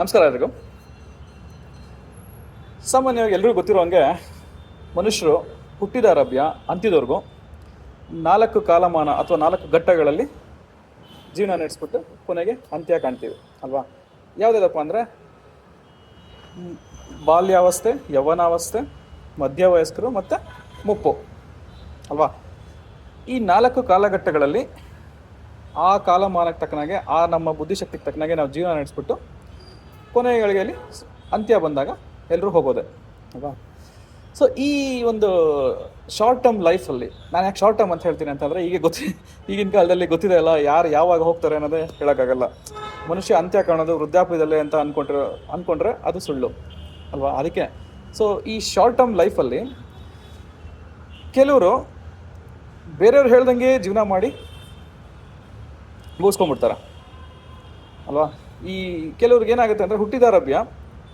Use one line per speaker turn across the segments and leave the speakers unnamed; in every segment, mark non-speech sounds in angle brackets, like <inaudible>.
ನಮಸ್ಕಾರ ಎಲ್ರಿಗೂ ಸಾಮಾನ್ಯವಾಗಿ ಎಲ್ಲರಿಗೂ ಗೊತ್ತಿರೋ ಹಂಗೆ ಮನುಷ್ಯರು ಹುಟ್ಟಿದ ಅರಭ್ಯ ಅಂತ್ಯದವರೆಗೂ ನಾಲ್ಕು ಕಾಲಮಾನ ಅಥವಾ ನಾಲ್ಕು ಘಟ್ಟಗಳಲ್ಲಿ ಜೀವನ ನಡೆಸ್ಬಿಟ್ಟು ಕೊನೆಗೆ ಅಂತ್ಯ ಕಾಣ್ತೀವಿ, ಅಲ್ವಾ? ಯಾವುದಾದಪ್ಪ ಅಂದರೆ ಬಾಲ್ಯಾವಸ್ಥೆ, ಯೌವನಾವಸ್ಥೆ, ಮಧ್ಯವಯಸ್ಕರು ಮತ್ತು ಮುಪ್ಪು, ಅಲ್ವಾ? ಈ ನಾಲ್ಕು ಕಾಲಘಟ್ಟಗಳಲ್ಲಿ ಆ ಕಾಲಮಾನಕ್ಕೆ ತಕ್ಕನಾಗೆ, ಆ ನಮ್ಮ ಬುದ್ಧಿಶಕ್ತಿಗೆ ತಕ್ಕನಾಗೆ ನಾವು ಜೀವನ ನಡೆಸ್ಬಿಟ್ಟು ಕೊನೆಯ ಗಳಿಗೆಯಲ್ಲಿ ಅಂತ್ಯ ಬಂದಾಗ ಎಲ್ಲರೂ ಹೋಗೋದೆ, ಅಲ್ವಾ? ಸೊ ಈ ಒಂದು ಶಾರ್ಟ್ ಟರ್ಮ್ ಲೈಫಲ್ಲಿ ನಾನು ಯಾಕೆ ಶಾರ್ಟ್ ಟರ್ಮ್ ಅಂತ ಹೇಳ್ತೀನಿ ಅಂತಂದರೆ ಈಗ ಗೊತ್ತಿ, ಈಗಿನ ಕಾಲದಲ್ಲಿ ಗೊತ್ತಿದೆ ಅಲ್ಲ, ಯಾರು ಯಾವಾಗ ಹೋಗ್ತಾರೆ ಅನ್ನೋದೇ ಹೇಳೋಕ್ಕಾಗಲ್ಲ. ಮನುಷ್ಯ ಅಂತ್ಯ ಕಾಣೋದು ವೃದ್ಧಾಪ್ಯದಲ್ಲೇ ಅಂತ ಅಂದ್ಕೊಂಡ್ರೆ ಅಂದ್ಕೊಂಡ್ರೆ ಅದು ಸುಳ್ಳು, ಅಲ್ವಾ? ಅದಕ್ಕೆ ಸೊ ಈ ಶಾರ್ಟ್ ಟರ್ಮ್ ಲೈಫಲ್ಲಿ ಕೆಲವರು ಬೇರೆಯವ್ರು ಹೇಳ್ದಂಗೆ ಜೀವನ ಮಾಡಿ ಮುಗಿಸ್ಕೊಂಡ್ಬಿಡ್ತಾರೆ, ಅಲ್ವಾ? ಈ ಕೆಲವ್ರಿಗೆ ಏನಾಗುತ್ತೆ ಅಂದರೆ ಹುಟ್ಟಿದಾರಭ್ಯ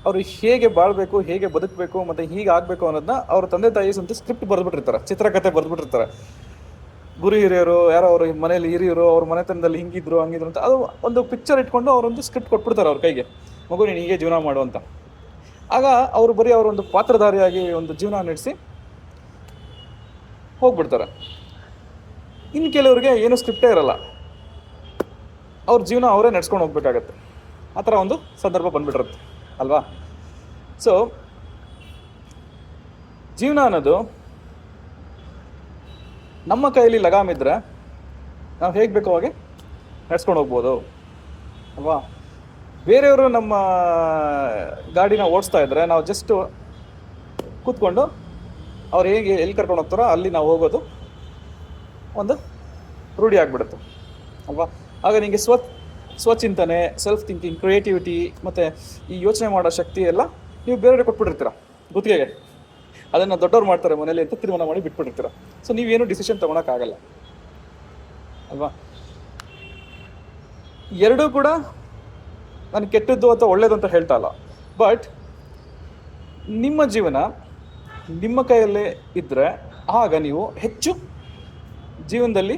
ಅವರು ಹೇಗೆ ಬಾಳಬೇಕು, ಹೇಗೆ ಬದುಕಬೇಕು, ಮತ್ತು ಹೀಗೆ ಆಗಬೇಕು ಅನ್ನೋದನ್ನ ಅವ್ರ ತಂದೆ ತಾಯಿ ಸ್ವಂತ ಸ್ಕ್ರಿಪ್ಟ್ ಬರೆದ್ಬಿಟ್ಟಿರ್ತಾರೆ ಚಿತ್ರಕಥೆ ಬರೆದ್ಬಿಟ್ಟಿರ್ತಾರೆ. ಗುರು ಹಿರಿಯರು, ಯಾರೋ ಅವ್ರ ಮನೇಲಿ ಹಿರಿಯರು, ಅವ್ರ ಮನೆತನದಲ್ಲಿ ಹಿಂಗಿದ್ರು, ಹಂಗಿದ್ರು ಅಂತ, ಅದು ಒಂದು ಪಿಕ್ಚರ್ ಇಟ್ಕೊಂಡು ಅವರೊಂದು ಸ್ಕ್ರಿಪ್ಟ್ ಕೊಟ್ಬಿಡ್ತಾರೆ ಅವ್ರ ಕೈಗೆ. ಮಗು, ನೀನು ಹೀಗೆ ಜೀವನ ಮಾಡು ಅಂತ. ಆಗ ಅವರು ಬರೀ ಅವರೊಂದು ಪಾತ್ರಧಾರಿಯಾಗಿ ಒಂದು ಜೀವನ ನಡೆಸಿ ಹೋಗ್ಬಿಡ್ತಾರೆ. ಇನ್ನು ಕೆಲವರಿಗೆ ಏನು ಸ್ಕ್ರಿಪ್ಟೇ ಇರಲ್ಲ. ಅವ್ರ ಜೀವನ ಅವರೇ ನಡ್ಸ್ಕೊಂಡು ಹೋಗ್ಬೇಕಾಗತ್ತೆ. ಆ ಥರ ಒಂದು ಸಂದರ್ಭ ಬಂದ್ಬಿಟ್ಟಿರುತ್ತೆ, ಅಲ್ವಾ? ಸೊ ಜೀವನ ಅನ್ನೋದು ನಮ್ಮ ಕೈಯಲ್ಲಿ ಲಗಾಮಿದ್ರೆ ನಾವು ಹೇಗೆ ಬೇಕೋ ಹಾಗೆ ನಡ್ಸ್ಕೊಂಡು ಹೋಗ್ಬೋದು, ಅಲ್ವಾ? ಬೇರೆಯವರು ನಮ್ಮ ಗಾಡಿನ ಓಡಿಸ್ತಾ ಇದ್ರೆ ನಾವು ಜಸ್ಟ್ ಕೂತ್ಕೊಂಡು ಅವ್ರು ಹೇಗೆ ಎಲ್ಲಿ ಕರ್ಕೊಂಡು ಹೋಗ್ತಾರೋ ಅಲ್ಲಿ ನಾವು ಹೋಗೋದು ಒಂದು ರೂಢಿ ಆಗಿಬಿಡುತ್ತೆ, ಅಲ್ವಾ? ಆಗ ನಿಮಗೆ ಸ್ವ ಸ್ವಚಿಂತನೆ ಸೆಲ್ಫ್ ಥಿಂಕಿಂಗ್ ಕ್ರಿಯೇಟಿವಿಟಿ ಮತ್ತು ಈ ಯೋಚನೆ ಮಾಡೋ ಶಕ್ತಿ ಎಲ್ಲ ನೀವು ಬೇರೆಯವ್ರಿಗೆ ಕೊಟ್ಬಿಟ್ಟಿರ್ತೀರ, ಗುತ್ತಿಗೆಗೆ. ಅದನ್ನು ದೊಡ್ಡವ್ರು ಮಾಡ್ತಾರೆ ಮನೇಲಿ ಅಂತ ತೀರ್ಮಾನ ಮಾಡಿ ಬಿಟ್ಬಿಟ್ಟಿರ್ತೀರ. ಸೊ ನೀವೇನು ಡಿಸಿಷನ್ ತೊಗೊಳಕ್ಕಾಗಲ್ಲ. ಅಲ್ವಾ? ಎರಡೂ ಕೂಡ ನಾನು ಕೆಟ್ಟದ್ದು ಅಥವಾ ಒಳ್ಳೇದು ಅಂತ ಹೇಳ್ತಾ ಇಲ್ಲ. ಬಟ್ ನಿಮ್ಮ ಜೀವನ ನಿಮ್ಮ ಕೈಯಲ್ಲೇ ಇದ್ದರೆ ಆಗ ನೀವು ಹೆಚ್ಚು ಜೀವನದಲ್ಲಿ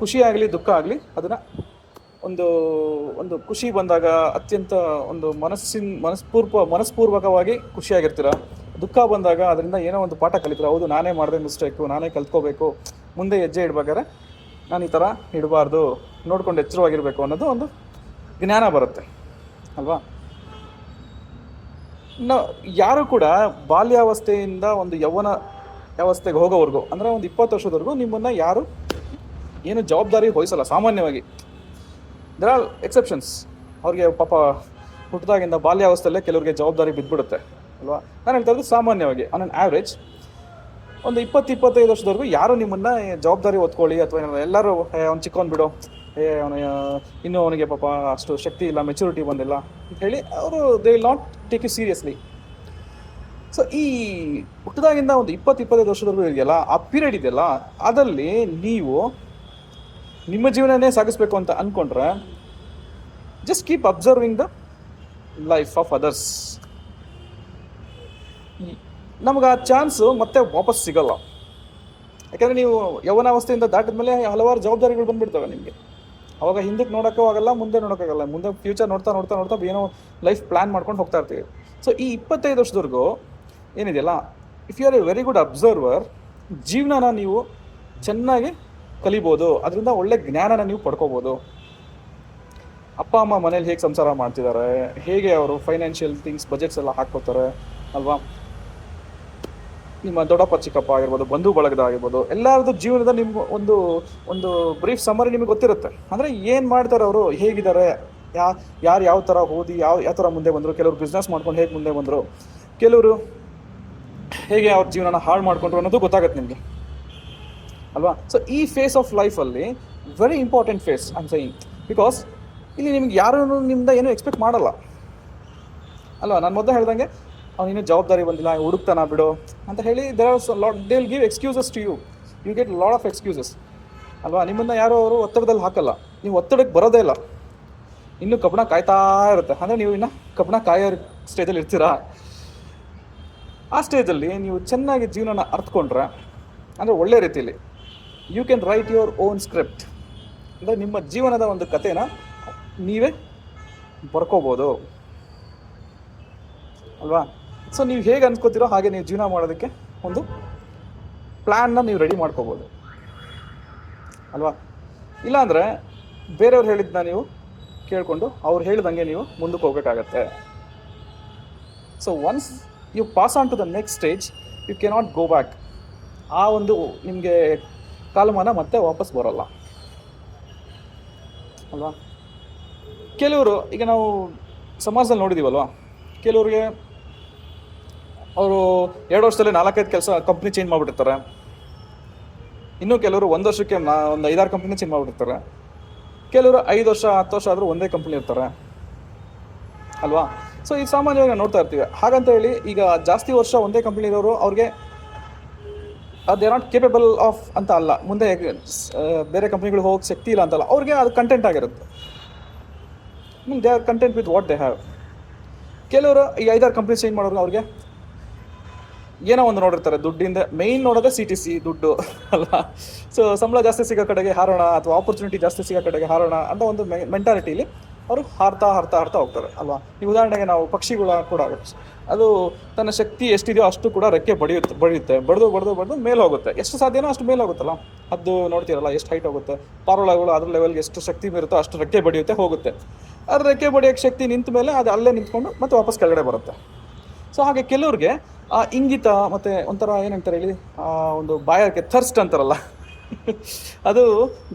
ಖುಷಿಯಾಗಲಿ, ದುಃಖ ಆಗಲಿ ಅದನ್ನು ಒಂದು ಒಂದು ಖುಷಿ ಬಂದಾಗ ಅತ್ಯಂತ ಒಂದು ಮನಸ್ಸಿನ ಮನಸ್ಪೂರ್ವ ಮನಸ್ಪೂರ್ವಕವಾಗಿ ಖುಷಿಯಾಗಿರ್ತೀರ. ದುಃಖ ಬಂದಾಗ ಅದರಿಂದ ಏನೋ ಒಂದು ಪಾಠ ಕಲಿತೀರ. ಹೌದು, ನಾನೇ ಮಾಡಿದೆ ಮಿಸ್ಟೇಕು ನಾನೇ ಕಲ್ತ್ಕೋಬೇಕು, ಮುಂದೆ ಹೆಜ್ಜೆ ಇಡ್ಬೇಕಾದ್ರೆ ನಾನು ಈ ಥರ ಇಡಬಾರ್ದು, ನೋಡ್ಕೊಂಡು ಎಚ್ಚರವಾಗಿರಬೇಕು ಅನ್ನೋದು ಒಂದು ಜ್ಞಾನ ಬರುತ್ತೆ. ಅಲ್ವಾ? ಇನ್ನು ಯಾರು ಕೂಡ ಬಾಲ್ಯಾವಸ್ಥೆಯಿಂದ ಒಂದು ಯೌವನ ವ್ಯವಸ್ಥೆಗೆ ಹೋಗೋವರೆಗೂ, ಅಂದರೆ ಒಂದು ಇಪ್ಪತ್ತು ವರ್ಷದವರೆಗೂ ನಿಮ್ಮನ್ನು ಯಾರು ಏನು ಜವಾಬ್ದಾರಿ ವಹಿಸಲ್ಲ, ಸಾಮಾನ್ಯವಾಗಿ. ದರ್ ಆರ್ ಎಕ್ಸೆಪ್ಷನ್ಸ್ ಅವ್ರಿಗೆ ಪಾಪ ಹುಟ್ಟಿದಾಗಿಂದ ಬಾಲ್ಯಾವಸ್ಥೆಯಲ್ಲೇ ಕೆಲವರಿಗೆ ಜವಾಬ್ದಾರಿ ಬಿದ್ದುಬಿಡುತ್ತೆ ಅಲ್ವಾ? ನಾನು ಹೇಳ್ತಾ ಇರೋದು ಸಾಮಾನ್ಯವಾಗಿ ಆನ್ ಅನ್ ಆ್ಯಾವ್ರೇಜ್ ಒಂದು ಇಪ್ಪತ್ತು, ಇಪ್ಪತ್ತೈದು ವರ್ಷದವರೆಗೂ ಯಾರು ನಿಮ್ಮನ್ನ ಜವಾಬ್ದಾರಿ ಒತ್ಕೊಳ್ಳಿ ಅಥವಾ ಎಲ್ಲರೂ ಅವ್ನು ಚಿಕ್ಕವನ್ ಬಿಡು, ಏ, ಅವನ ಇನ್ನೂ ಅವನಿಗೆ ಪಾಪ ಅಷ್ಟು ಶಕ್ತಿ ಇಲ್ಲ ಮೆಚುರಿಟಿ ಬಂದಿಲ್ಲ ಅಂತ ಹೇಳಿ ಅವರು they will not take you seriously so ಈ ಹುಟ್ಟಿದಾಗಿಂದ ಒಂದು ಇಪ್ಪತ್ತು, ಇಪ್ಪತ್ತೈದು ವರ್ಷದವರೆಗೂ ಇದೆಯಲ್ಲ, ಆ ಪೀರಿಯಡ್ ಇದೆಯಲ್ಲ, ಅದರಲ್ಲಿ ನೀವು ನಿಮ್ಮ ಜೀವನನೇ ಸಾಗಿಸ್ಬೇಕು ಅಂತ ಅಂದ್ಕೊಂಡ್ರೆ just keep observing the life of others ನಮ್ಗೆ ಆ ಚಾನ್ಸು ಮತ್ತೆ ವಾಪಸ್ ಸಿಗಲ್ಲ. ಯಾಕಂದರೆ ನೀವು ಯೌವನಾವಸ್ಥೆಯಿಂದ ದಾಟಿದ ಮೇಲೆ ಹಲವಾರು ಜವಾಬ್ದಾರಿಗಳು ಬಂದ್ಬಿಡ್ತವೆ ನಿಮಗೆ. ಅವಾಗ ಹಿಂದಕ್ಕೆ ನೋಡೋಕ್ಕೂ ಆಗಲ್ಲ, ಮುಂದೆ ನೋಡೋಕ್ಕಾಗಲ್ಲ ಮುಂದೆ ಫ್ಯೂಚರ್ ನೋಡ್ತಾ ನೋಡ್ತಾ ನೋಡ್ತಾ ಏನೋ ಲೈಫ್ ಪ್ಲ್ಯಾನ್ ಮಾಡ್ಕೊಂಡು ಹೋಗ್ತಾ ಇರ್ತೀವಿ. ಸೊ ಈ ಇಪ್ಪತ್ತೈದು ವರ್ಷದವರೆಗೂ ಏನಿದೆಯಲ್ಲ if you are a very good observer ಜೀವನನ ನೀವು ಚೆನ್ನಾಗಿ ಕಲಿಬೋದು, ಅದರಿಂದ ಒಳ್ಳೆ ಜ್ಞಾನನ ನೀವು ಪಡ್ಕೋಬೋದು. ಅಪ್ಪ, ಅಮ್ಮ ಮನೇಲಿ ಹೇಗೆ ಸಂಸಾರ ಮಾಡ್ತಿದ್ದಾರೆ ಹೇಗೆ ಅವರು ಫೈನಾನ್ಷಿಯಲ್ ಥಿಂಗ್ಸ್ ಬಜೆಟ್ಸ್ ಎಲ್ಲ ಹಾಕ್ಕೋತಾರೆ, ಅಲ್ವಾ? ನಿಮ್ಮ ದೊಡ್ಡಪ್ಪ, ಚಿಕ್ಕಪ್ಪ ಆಗಿರ್ಬೋದು, ಬಂಧು ಬಳಗದ ಆಗಿರ್ಬೋದು ಎಲ್ಲರದ್ದು ಜೀವನದ ನಿಮ್ಮ ಒಂದು ಒಂದು ಬ್ರೀಫ್ ಸಮರಿ ನಿಮಗೆ ಗೊತ್ತಿರುತ್ತೆ. ಅಂದರೆ ಏನು ಮಾಡ್ತಾರೆ ಅವರು, ಹೇಗಿದ್ದಾರೆ, ಯಾ, ಯಾರು ಯಾವ ಥರ ಓದಿ, ಯಾವ ಯಾವ ಥರ ಮುಂದೆ ಬಂದರು, ಕೆಲವರು ಬಿಸ್ನೆಸ್ ಮಾಡ್ಕೊಂಡು ಹೇಗೆ ಮುಂದೆ ಬಂದರು, ಕೆಲವರು ಹೇಗೆ ಅವ್ರ ಜೀವನನ ಹಾಳು ಮಾಡ್ಕೊಂಡ್ರು ಅನ್ನೋದು ಗೊತ್ತಾಗುತ್ತೆ ನಿಮಗೆ. ಅಲ್ವಾ? ಸೊ ಈ ಫೇಸ್ ಆಫ್ ಲೈಫಲ್ಲಿ very important phase I'm saying because ಇಲ್ಲಿ ನಿಮ್ಗೆ ಯಾರೂ ನಿಮ್ಮಿಂದ ಏನೂ ಎಕ್ಸ್ಪೆಕ್ಟ್ ಮಾಡಲ್ಲ. ಅಲ್ವಾ? ನಾನು ಮೊದಲು ಹೇಳ್ದಂಗೆ ಅವನೇನು ಜವಾಬ್ದಾರಿ ಬಂದಿಲ್ಲ ಹುಡುಕ್ತಾನ, ಬಿಡು ಅಂತ ಹೇಳಿ there are lot they will give excuses to you you get lot of excuses ಅಲ್ವಾ? ನಿಮ್ಮನ್ನು ಯಾರೋ ಅವರು ಒತ್ತಡದಲ್ಲಿ ಹಾಕಲ್ಲ. ನೀವು ಒತ್ತಡಕ್ಕೆ ಬರೋದೇ ಇಲ್ಲ. ಇನ್ನೂ ಕಬ್ಬಣ ಕಾಯ್ತಾ ಇರುತ್ತೆ. ಅಂದರೆ ನೀವು ಇನ್ನು ಕಬ್ಬಣ ಕಾಯೋ ಸ್ಟೇಜಲ್ಲಿ ಇರ್ತೀರಾ? ಆ ಸ್ಟೇಜಲ್ಲಿ ನೀವು ಚೆನ್ನಾಗಿ ಜೀವನನ ಅರ್ಥಕೊಂಡ್ರೆ ಅಂದರೆ ಒಳ್ಳೆ ರೀತಿಯಲ್ಲಿ you can write your own script ಅಂದರೆ ನಿಮ್ಮ ಜೀವನದ ಒಂದು ಕಥೆನ ನೀವೇ ಬರ್ಕೋಬೋದು. ಅಲ್ವಾ? ಸೊ ನೀವು ಹೇಗೆ ಅನ್ಕೋತೀರೋ ಹಾಗೆ ನೀವು ಜೀವನ ಮಾಡೋದಕ್ಕೆ ಒಂದು ಪ್ಲ್ಯಾನ್ನ ನೀವು ರೆಡಿ ಮಾಡ್ಕೋಬೋದು. ಅಲ್ವಾ? ಇಲ್ಲಾಂದರೆ ಬೇರೆಯವ್ರು ಹೇಳಿದ್ದನ್ನ ನೀವು ಕೇಳಿಕೊಂಡು ಅವ್ರು ಹೇಳಿದಂಗೆ ನೀವು ಮುಂದಕ್ಕೆ ಹೋಗಬೇಕಾಗತ್ತೆ. So once you pass on to the next stage you cannot go back ಆ ಒಂದು ನಿಮಗೆ ಕಾಲಮಾನ ಮತ್ತೆ ವಾಪಸ್ ಬರೋಲ್ಲ. ಅಲ್ವಾ? ಕೆಲವರು, ಈಗ ನಾವು ಸಮಾಜದಲ್ಲಿ ನೋಡಿದ್ದೀವಲ್ವಾ ಕೆಲವ್ರಿಗೆ ಅವರು ಎರಡು ವರ್ಷದಲ್ಲಿ ನಾಲ್ಕೈದು ಕೆಲಸ ಕಂಪ್ನಿ ಚೇಂಜ್ ಮಾಡಿಬಿಟ್ಟಿರ್ತಾರೆ. ಇನ್ನೂ ಕೆಲವರು ಒಂದು ವರ್ಷಕ್ಕೆ ಒಂದು ಐದಾರು ಕಂಪ್ನಿ ಚೇಂಜ್ ಮಾಡಿಬಿಟ್ಟಿರ್ತಾರೆ. ಕೆಲವರು ಐದು ವರ್ಷ, ಹತ್ತು ವರ್ಷ ಆದರೂ ಒಂದೇ ಕಂಪ್ನಿ ಇರ್ತಾರೆ. ಅಲ್ವಾ? ಸೊ ಈ ಸಾಮಾನ್ಯವಾಗಿ ನೋಡ್ತಾ ಇರ್ತೀವಿ. ಹಾಗಂತ ಹೇಳಿ, ಈಗ ಜಾಸ್ತಿ ವರ್ಷ ಒಂದೇ ಕಂಪ್ನಿ ಇರೋರು ಅವ್ರಿಗೆ ದೇ ನಾಟ್ ಕೇಪಬಲ್ ಆಫ್ ಅಂತ ಅಲ್ಲ ಮುಂದೆ ಬೇರೆ ಕಂಪ್ನಿಗಳಿಗೆ ಹೋಗಕ್ಕೆ ಶಕ್ತಿ ಇಲ್ಲ ಅಂತಲ್ಲ. ಅವ್ರಿಗೆ ಅದು ಕಂಟೆಂಟ್ ಆಗಿರುತ್ತೆ. They are content with what they have ಕೆಲವರು ಈ ಐದಾರು ಕಂಪ್ನಿ ಚೇಂಜ್ ಮಾಡೋರು ಅವ್ರಿಗೆ ಏನೋ ಒಂದು ನೋಡಿರ್ತಾರೆ, ದುಡ್ಡಿಂದ. ಮೇಯ್ನ್ ನೋಡೋದೇ ಸಿ ಟಿ ಸಿ ದುಡ್ಡು <laughs> ಅಲ್ಲ ಸೊ ಸಂಬಳ ಜಾಸ್ತಿ ಸಿಗೋ ಕಡೆಗೆ ಹಾರೋಣ, ಅಥವಾ ಆಪರ್ಚುನಿಟಿ ಜಾಸ್ತಿ ಸಿಗೋ ಕಡೆಗೆ ಹಾರೋಣ ಅಂತ ಒಂದು ಮೆಂಟಾಲಿಟಿಲಿ ಅವರು ಹಾರ್ತಾ ಹಾರ್ತಾ ಹಾರ್ತಾ ಹೋಗ್ತಾರೆ, ಅಲ್ವಾ? ಈ ಉದಾಹರಣೆಗೆ ನಾವು ಪಕ್ಷಿಗಳ ಕೂಡ ಅದು ತನ್ನ ಶಕ್ತಿ ಎಷ್ಟಿದೆಯೋ ಅಷ್ಟು ಕೂಡ ರೆಕ್ಕೆ ಬಡಿಯುತ್ತೆ ಬಡಿಯುತ್ತೆ. ಬಡಿದು ಬಡಿದು ಬಡಿದು ಮೇಲೆ ಹೋಗುತ್ತೆ. ಎಷ್ಟು ಸಾಧ್ಯನೋ ಅಷ್ಟು ಮೇಲೆ ಹೋಗುತ್ತಲ್ಲ? ಅದು ನೋಡ್ತೀರಲ್ಲ, ಎಷ್ಟು ಹೈಟ್ ಹೋಗುತ್ತೆ? ಪಾರೋಳಗಳು ಅದ್ರ ಲೆವೆಲ್ಗೆ ಎಷ್ಟು ಶಕ್ತಿ ಬೀರುತ್ತೋ ಅಷ್ಟು ರೆಕ್ಕೆ ಬಡಿಯುತ್ತೆ, ಹೋಗುತ್ತೆ. ಅದು ರೆಕ್ಕೆ ಬಡಿಯೋಕ್ಕೆ ಶಕ್ತಿ ನಿಂತ ಮೇಲೆ ಅದು ಅಲ್ಲೇ ನಿಂತ್ಕೊಂಡು ಮತ್ತೆ ವಾಪಸ್ ಕೆಳಗಡೆ ಬರುತ್ತೆ. ಸೊ ಹಾಗೆ ಕೆಲವ್ರಿಗೆ ಆ ಇಂಗಿತ ಮತ್ತು ಒಂಥರ ಏನಂತಾರೆ ಹೇಳಿ? ಒಂದು ಬಾಯಕ್ಕೆ ಥರ್ಸ್ಟ್ ಅಂತಾರಲ್ಲ. ಅದು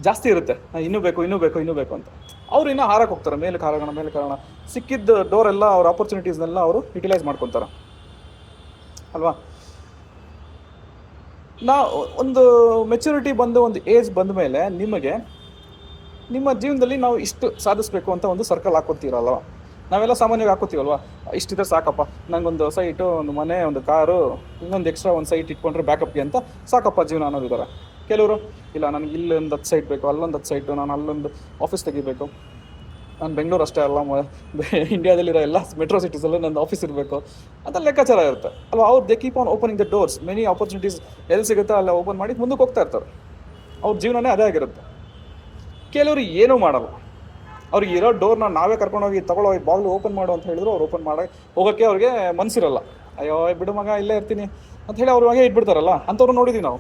ಜಾಸ್ತಿ ಇರುತ್ತೆ. ಇನ್ನೂ ಬೇಕು ಇನ್ನೂ ಬೇಕು ಇನ್ನೂ ಬೇಕು ಅಂತ. ಅವ್ರು ಇನ್ನೂ ಹಾರಕ್ಕೆ ಹೋಗ್ತಾರೆ. ಮೇಲೆ ಕಾರಣ ಮೇಲೆ ಕಾರಣ ಸಿಕ್ಕಿದ್ದ ಡೋರ್ ಎಲ್ಲ ಅವ್ರ ಆಪರ್ಚುನಿಟೀಸ್ನೆಲ್ಲ ಅವರು ಯುಟಿಲೈಸ್ ಮಾಡ್ಕೊತಾರೆ. ಅಲ್ವಾ? ನಾ ಒಂದು ಮೆಚುರಿಟಿ ಬಂದು ಒಂದು ಏಜ್ ಬಂದ ಮೇಲೆ ನಿಮಗೆ ನಿಮ್ಮ ಜೀವನದಲ್ಲಿ ನಾವು ಇಷ್ಟು ಸಾಧಿಸ್ಬೇಕು ಅಂತ ಒಂದು ಸರ್ಕಲ್ ಹಾಕೋತೀರಲ್ವ? ನಾವೆಲ್ಲ ಸಾಮಾನ್ಯವಾಗಿ ಹಾಕೋತೀವಲ್ವ? ಇಷ್ಟಿದ್ರೆ ಸಾಕಪ್ಪ. ನಂಗೊಂದು ಸೈಟು ಒಂದು ಮನೆ, ಒಂದು ಕಾರು, ಇನ್ನೊಂದು ಎಕ್ಸ್ಟ್ರಾ ಒಂದು ಸೈಟ್ ಇಟ್ಕೊಂಡ್ರೆ ಬ್ಯಾಕಪ್ಗೆ ಅಂತ ಸಾಕಪ್ಪ ಜೀವನ ಅನ್ನೋದಿದ್ದಾರೆ ಕೆಲವರು, ಇಲ್ಲ, ನನಗೆ ಇಲ್ಲೊಂದು ಹತ್ತು ಸೈಟ್ ಬೇಕು, ಅಲ್ಲೊಂದು ಹತ್ತು ಸೈಟು ನಾನು ಅಲ್ಲೊಂದು ಆಫೀಸ್ ತೆಗಿಬೇಕು. ನಾನು ಬೆಂಗಳೂರು ಅಷ್ಟೇ ಅಲ್ಲ ಇಂಡಿಯಾದಲ್ಲಿರೋ ಎಲ್ಲ ಮೆಟ್ರೋ ಸಿಟೀಸಲ್ಲೂ ನನ್ನ ಆಫೀಸ್ ಇರಬೇಕು. ಅಂತ ಲೆಕ್ಕಾಚಾರ ಇರುತ್ತೆ. ಅಲ್ವಾ ಅವ್ರು they keep on opening the doors many opportunities ಎಲ್ಲಿ ಸಿಗುತ್ತೆ ಅಲ್ಲ ಓಪನ್ ಮಾಡಿ ಮುಂದಕ್ಕೆ ಹೋಗ್ತಾ ಇರ್ತಾರೆ. ಅವ್ರ ಜೀವನನೇ ಅದೇ ಆಗಿರುತ್ತೆ. ಕೆಲವರು ಏನೂ ಮಾಡಲ್ಲ. ಅವ್ರಿಗೆ ಇರೋ ಡೋರ್ನ ನಾವೇ ಕರ್ಕೊಂಡೋಗಿ ತಗೊಳ್ಳೋಗಿ ಬಾಗಿಲು ಓಪನ್ ಮಾಡು ಅಂತ ಹೇಳಿದ್ರು, ಅವ್ರು ಓಪನ್ ಮಾಡಿ ಹೋಗೋಕ್ಕೆ ಅವ್ರಿಗೆ ಮನಸ್ಸಿರಲ್ಲ ಅಯ್ಯೋ, ಬಿಡು ಮಗ, ಇಲ್ಲೇ ಇರ್ತೀನಿ. ಅಂತ ಹೇಳಿ ಅವ್ರು ಹಾಗೆ ಇಟ್ಬಿಡ್ತಾರಲ್ಲ ಅಂಥವ್ರು ನೋಡಿದ್ದೀವಿ ನಾವು.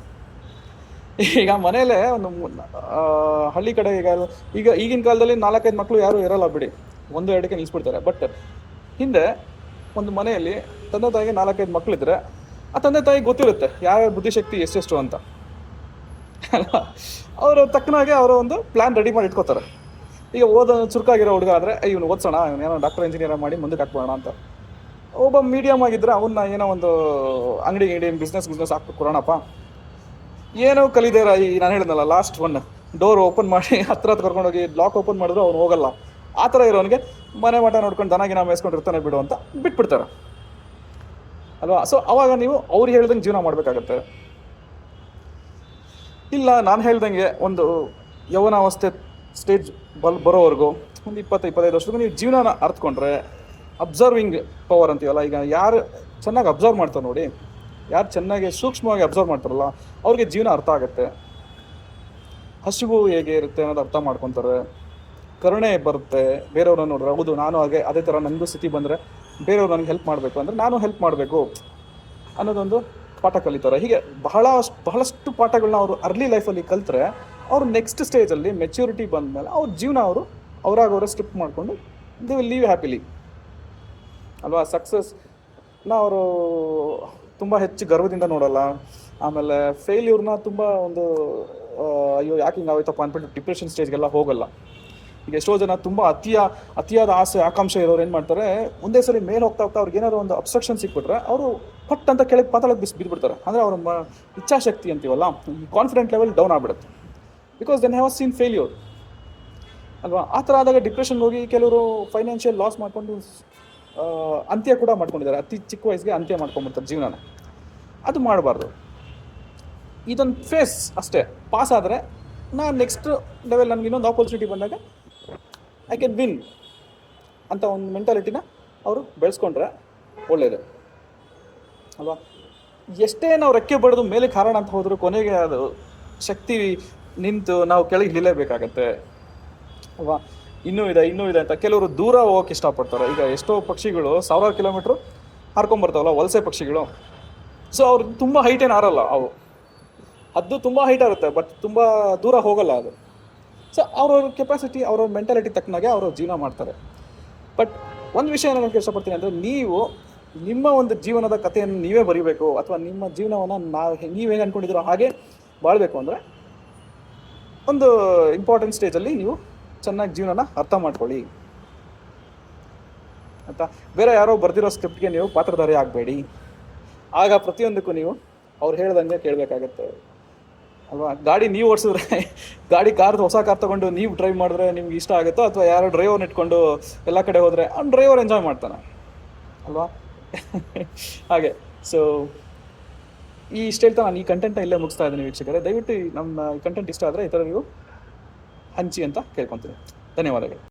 <laughs> ಈಗ ಮನೇಲೆ ಒಂದು ಹಳ್ಳಿ ಕಡೆ ಈಗ ಈಗ ಈಗಿನ ಕಾಲದಲ್ಲಿ ನಾಲ್ಕೈದು ಮಕ್ಕಳು ಯಾರು ಇರಲ್ಲ ಬಿಡಿ. ಒಂದು ಎರಡಕ್ಕೆ ನಿಲ್ಲಿಸ್ಬಿಡ್ತಾರೆ ಬಟ್ ಹಿಂದೆ ಒಂದು ಮನೆಯಲ್ಲಿ ತಂದೆ ತಾಯಿಗೆ ನಾಲ್ಕೈದು ಮಕ್ಕಳಿದ್ರೆ ಆ ತಂದೆ ತಾಯಿಗೆ ಗೊತ್ತಿರುತ್ತೆ ಯಾವ್ಯಾವ ಬುದ್ಧಿಶಕ್ತಿ ಎಷ್ಟೆಷ್ಟು ಅಂತ. ಅಲ್ಲ ಅವರು ತಕ್ಕನಾಗೆ ಅವರ ಒಂದು ಪ್ಲ್ಯಾನ್ ರೆಡಿ ಮಾಡಿ ಇಟ್ಕೋತಾರೆ. ಈಗ ಓದ ಚುರುಕಾಗಿರೋ ಹುಡುಗ ಆದರೆ ಇವನು ಓದ್ಸೋಣ ಏನೋ ಡಾಕ್ಟರ್ ಇಂಜಿನಿಯರ್ ಮಾಡಿ ಮುಂದಕ್ಕೆ ಹಾಕ್ಬೋಣ ಅಂತ. ಒಬ್ಬ ಮೀಡಿಯಮ್ ಆಗಿದ್ರೆ, ಅವನ್ನ ಏನೋ ಒಂದು ಅಂಗಡಿ ಅಂಗಡಿ ಬಿಸ್ನೆಸ್ ಬಿಸ್ನೆಸ್ ಹಾಕ್ಬಿಟ್ಟು ಕೊಡೋಣಪ್ಪ. ಏನೋ ಕಲಿದೆ ಈ ನಾನು ಹೇಳಿದ್ನಲ್ಲ ಲಾಸ್ಟ್ ಒನ್ ಡೋರ್ ಓಪನ್ ಮಾಡಿ <laughs> ಹತ್ರ ಹತ್ರ ಕರ್ಕೊಂಡೋಗಿ ಲಾಕ್ ಓಪನ್ ಮಾಡಿದ್ರು ಅವ್ನು ಹೋಗಲ್ಲ. ಆ ಥರ ಇರೋನಿಗೆ ಮನೆ ಮಠ ನೋಡ್ಕೊಂಡು ದನಾಗಿನ ಮೇಯಿಸ್ಕೊಂಡಿರ್ತಾನೆ ಬಿಡು ಅಂತ ಬಿಟ್ಬಿಡ್ತಾರೆ. ಅಲ್ವಾ? ಸೊ ಅವಾಗ ನೀವು ಅವ್ರು ಹೇಳ್ದಂಗೆ ಜೀವನ ಮಾಡಬೇಕಾಗತ್ತೆ. ಇಲ್ಲ, ನಾನು ಹೇಳ್ದಂಗೆ ಒಂದು ಯೌವನಾವಸ್ಥೆ ಸ್ಟೇಜ್ ಬಲ್ ಬರೋವರೆಗೂ ಒಂದು ಇಪ್ಪತ್ತು, ಇಪ್ಪತ್ತೈದು ವರ್ಷದವರೆಗೂ ನೀವು ಜೀವನನ ಅರ್ತ್ಕೊಂಡ್ರೆ ಅಬ್ಸರ್ವಿಂಗ್ ಪವರ್ ಅಂತೀವಲ್ಲ, ಈಗ ಯಾರು ಚೆನ್ನಾಗಿ ಅಬ್ಸರ್ವ್ ಮಾಡ್ತಾರೆ ನೋಡಿ ಯಾರು ಚೆನ್ನಾಗಿ ಸೂಕ್ಷ್ಮವಾಗಿ ಅಬ್ಸರ್ವ್ ಮಾಡ್ತಾರಲ್ಲ, ಅವ್ರಿಗೆ ಜೀವನ ಅರ್ಥ ಆಗುತ್ತೆ. ಹಸಿವು ಹೇಗೆ ಇರುತ್ತೆ ಅನ್ನೋದು ಅರ್ಥ ಮಾಡ್ಕೊತಾರೆ. ಕರುಣೆ ಬರುತ್ತೆ, ಬೇರೆಯವ್ರನ್ನ ನೋಡಿದ್ರೆ ಹೌದು, ನಾನು ಹಾಗೆ, ಅದೇ ಥರ ನನಗೂ ಸ್ಥಿತಿ ಬಂದರೆ ಬೇರೆಯವ್ರು ನನಗೆ ಹೆಲ್ಪ್ ಮಾಡಬೇಕು ಅಂದರೆ ನಾನು ಹೆಲ್ಪ್ ಮಾಡಬೇಕು ಅನ್ನೋದೊಂದು ಪಾಠ ಕಲಿತಾರೆ. ಹೀಗೆ ಬಹಳ ಬಹಳಷ್ಟು ಪಾಠಗಳನ್ನ ಅವರು ಅರ್ಲಿ ಲೈಫಲ್ಲಿ ಕಲಿತ್ರೆ ಅವರು ನೆಕ್ಸ್ಟ್ ಸ್ಟೇಜಲ್ಲಿ ಮೆಚ್ಯೂರಿಟಿ ಬಂದಮೇಲೆ ಅವ್ರ ಜೀವನ ಅವರು ಅವರಾಗ ಅವರೇ ಸ್ಕಿಪ್ ಮಾಡಿಕೊಂಡು ದೇ ವಿಲ್ ಲೀವ್ ಹ್ಯಾಪಿಲಿ ಅಲ್ವಾ? ಸಕ್ಸಸ್ನ ಅವರು ತುಂಬ ಹೆಚ್ಚು ಗರ್ವದಿಂದ ನೋಡಲ್ಲ. ಆಮೇಲೆ ಫೇಲ್ಯೂರ್ನ ತುಂಬ ಒಂದು ಅಯ್ಯೋ, ಯಾಕೆ ಹಿಂಗೆ ಆಗೋಯ್ತಪ್ಪ ಅಂದ್ಬಿಟ್ಟು ಡಿಪ್ರೆಷನ್ ಸ್ಟೇಜ್ಗೆಲ್ಲ ಹೋಗಲ್ಲ. ಈಗ ಎಷ್ಟೋ ಜನ ತುಂಬ ಅತಿಯ, ಅತಿಯಾದ ಆಸೆ, ಆಕಾಂಕ್ಷೆ ಇರೋರು ಏನು ಮಾಡ್ತಾರೆ, ಒಂದೇ ಸರಿ ಮೇಲೆ ಹೋಗ್ತಾ ಹೋಗ್ತಾ ಅವ್ರಿಗೆ ಏನಾದ್ರು ಒಂದು ಅಬ್ಸ್ಟ್ರಕ್ಷನ್ ಸಿಕ್ಬಿಟ್ರೆ ಅವರು ಪಟ್ ಅಂತ ಕೆಳಗೆ ಪಾತಾಳಕ್ಕೆ ಬಿಸಿ ಬಿದ್ದುಬಿಡ್ತಾರೆ ಅಂದರೆ ಅವ್ರ ಇಚ್ಛಾಶಕ್ತಿ ಅಂತೀವಲ್ಲ ಕಾನ್ಫಿಡೆಂಟ್ ಲೆವೆಲ್ ಡೌನ್ ಆಗ್ಬಿಡುತ್ತೆ. Because then have seen failure ಅಲ್ವಾ? ಆ ಥರ ಆದಾಗ ಡಿಪ್ರೆಷನ್ಗೆ ಹೋಗಿ ಕೆಲವರು ಫೈನಾನ್ಷಿಯಲ್ ಲಾಸ್ ಮಾಡಿಕೊಂಡು ಅಂತ್ಯ ಕೂಡ ಮಾಡ್ಕೊಂಡಿದ್ದಾರೆ. ಅತಿ ಚಿಕ್ಕ ವಯಸ್ಸಿಗೆ ಅಂತ್ಯ ಮಾಡ್ಕೊಂಡ್ಬಿಡ್ತಾರೆ ಜೀವನನ. ಅದು ಮಾಡಬಾರ್ದು. ಇದೊಂದು ಫೇಸ್ ಅಷ್ಟೇ. ಪಾಸ್ ಆದರೆ ನಾನು ನೆಕ್ಸ್ಟ್ ಲೆವೆಲ್ ನನಗೆ ಇನ್ನೊಂದು ಆಪರ್ಚುನಿಟಿ ಬಂದಾಗ ಐ ಕ್ಯಾನ್ ವಿನ್ ಅಂತ ಒಂದು ಮೆಂಟಾಲಿಟಿನ ಅವರು ಬೆಳೆಸ್ಕೊಂಡ್ರೆ ಒಳ್ಳೆಯದು ಅಲ್ವಾ? ಎಷ್ಟೇ ನಾವು ರೆಕ್ಕೆ ಬಡಿದು ಮೇಲೆ ಕಾರಣ ಅಂತ ಹೋದರೂ ಕೊನೆಗೆ ಅದು ಶಕ್ತಿ ನಿಂತು ನಾವು ಕೆಳಗೆ ಇಳಿಲೇಬೇಕಾಗತ್ತೆ. ಅಲ್ವಾ? ಇನ್ನೂ ಇದೆ ಇನ್ನೂ ಇದೆ ಅಂತ ಕೆಲವರು ದೂರ ಹೋಗೋಕೆ ಇಷ್ಟಪಡ್ತಾರೆ. ಈಗ ಎಷ್ಟೋ ಪಕ್ಷಿಗಳು, ಸಾವಿರಾರು ಕಿಲೋಮೀಟ್ರು ಹಾರ್ಕೊಂಬರ್ತಾವಲ್ಲ ವಲಸೆ ಪಕ್ಷಿಗಳು. ಸೊ ಅವ್ರು ತುಂಬ ಹೈಟ್ ಏನು ಹಾರಲ್ಲ ಅವು. ಅದು ತುಂಬ ಹೈಟ್ ಆಗುತ್ತೆ ಬಟ್ ತುಂಬ ದೂರ ಹೋಗಲ್ಲ ಅದು. ಸೊ ಅವ್ರವ್ರ ಕೆಪಾಸಿಟಿ ಅವ್ರವ್ರ ಮೆಂಟಾಲಿಟಿ ತಕ್ಕನಾಗೆ ಅವರು ಜೀವನ ಮಾಡ್ತಾರೆ. ಬಟ್ ಒಂದು ವಿಷಯ ನಾನು ಇಷ್ಟಪಡ್ತೀನಿ ಅಂದರೆ, ನೀವು ನಿಮ್ಮ ಒಂದು ಜೀವನದ ಕಥೆಯನ್ನು ನೀವೇ ಬರೀಬೇಕು, ಅಥವಾ ನಿಮ್ಮ ಜೀವನವನ್ನು ನಾವು ನೀವೇನು ಅಂದ್ಕೊಂಡಿದ್ದೀರೋ ಹಾಗೆ ಬಾಳಬೇಕು ಅಂದರೆ, ಒಂದು ಇಂಪಾರ್ಟೆಂಟ್ ಸ್ಟೇಜಲ್ಲಿ ನೀವು ಚೆನ್ನಾಗಿ ಜೀವನನ ಅರ್ಥ ಮಾಡ್ಕೊಳ್ಳಿ. ಅಂತ ಬೇರೆ ಯಾರೋ ಬರ್ದಿರೋ ಸ್ಕ್ರಿಪ್ಟ್ಗೆ ನೀವು ಪಾತ್ರಧಾರಿ ಆಗಬೇಡಿ. ಆಗ ಪ್ರತಿಯೊಂದಕ್ಕೂ ನೀವು ಅವ್ರು ಹೇಳ್ದಂಗೆ ಕೇಳಬೇಕಾಗತ್ತೆ. ಅಲ್ವಾ? ಗಾಡಿ ನೀವು ಓಡಿಸಿದ್ರೆ, ಗಾಡಿ ಕಾರ್ ಹೊಸ ಕಾರ್ ತಗೊಂಡು ನೀವು ಡ್ರೈವ್ ಮಾಡಿದ್ರೆ ನಿಮ್ಗೆ ಇಷ್ಟ ಆಗುತ್ತೋ ಅಥವಾ ಯಾರೋ ಡ್ರೈವರ್ನ ಇಟ್ಕೊಂಡು ಎಲ್ಲ ಕಡೆ ಹೋದರೆ ಅವ್ನು ಡ್ರೈವರ್ ಎಂಜಾಯ್ ಮಾಡ್ತಾನೆ? ಅಲ್ವಾ? ಹಾಗೆ. ಸೊ ಈ ಇಷ್ಟ ಹೇಳ್ತಾ ನಾನು ಈ ಕಂಟೆಂಟ್ನ ಇಲ್ಲೇ ಮುಗಿಸ್ತಾ ಇದ್ದೀನಿ ವೀಕ್ಷಕರೇ. ದಯವಿಟ್ಟು ನಮ್ಮ ಕಂಟೆಂಟ್ ಇಷ್ಟ ಆದರೆ ಈ ಥರ ನೀವು ಹಂಚಿ ಅಂತ ಕೇಳ್ಕೊಂತೀನಿ. ಧನ್ಯವಾದಗಳು.